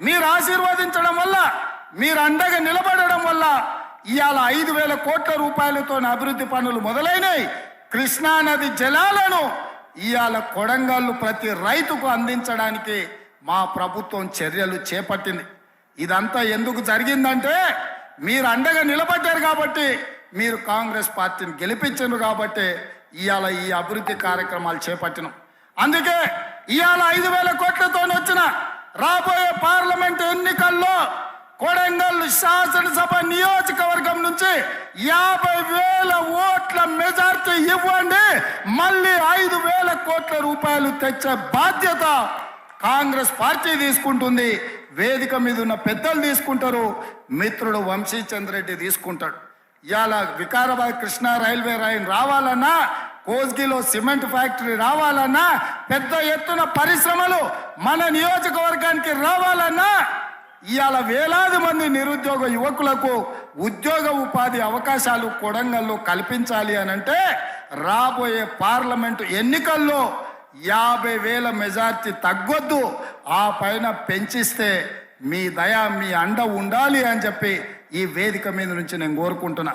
మీరు ఆశీర్వదించడం వల్ల మీరు అండగా నిలబడడం వల్ల ఇవాళ ఐదు వేల కోట్ల రూపాయలతో అభివృద్ధి పనులు మొదలైనవి కృష్ణానది జలాలను ఇవాళ కొడంగల్లు ప్రతి రైతుకు అందించడానికి మా ప్రభుత్వం చర్యలు చేపట్టింది. ఇదంతా ఎందుకు జరిగిందంటే మీరు అండగా నిలబడ్డారు కాబట్టి మీరు కాంగ్రెస్ పార్టీని గెలిపించారు కాబట్టి ఇవాళ ఈ అభివృద్ధి కార్యక్రమాలు చేపట్టినాం. అందుకే ఇవాళ ఐదు వేల కోట్లతో వచ్చిన రాబోయే పార్లమెంట్ ఎన్నికల్లో కొడంగల్ శాసనసభ నియోజకవర్గం నుంచి యాభై వేల ఓట్ల మెజార్టీ ఇవ్వండి మళ్ళీ ఐదు వేల కోట్ల రూపాయలు తెచ్చే బాధ్యత కాంగ్రెస్ పార్టీ తీసుకుంటుంది. వేదిక మీద ఉన్న పెద్దలు తీసుకుంటారు మిత్రుడు వంశీచంద్ర రెడ్డి తీసుకుంటాడు. ఇవాళ వికారాబాద్ కృష్ణా రైల్వే లైన్ రావాలన్నా కోస్గిలో సిమెంట్ ఫ్యాక్టరీ రావాలన్నా పెద్ద ఎత్తున పరిశ్రమలు మన నియోజకవర్గానికి రావాలన్నా ఇవాళ వేలాది మంది నిరుద్యోగ యువకులకు ఉద్యోగ ఉపాధి అవకాశాలు కొడంగల్లో కల్పించాలి అని అంటే రాబోయే పార్లమెంటు ఎన్నికల్లో యాభై వేల మెజార్టీ తగ్గొద్దు ఆ పైన పెంచిస్తే మీ దయ మీ అండ ఉండాలి అని చెప్పి ఈ వేదిక మీద నుంచి నేను కోరుకుంటున్నా.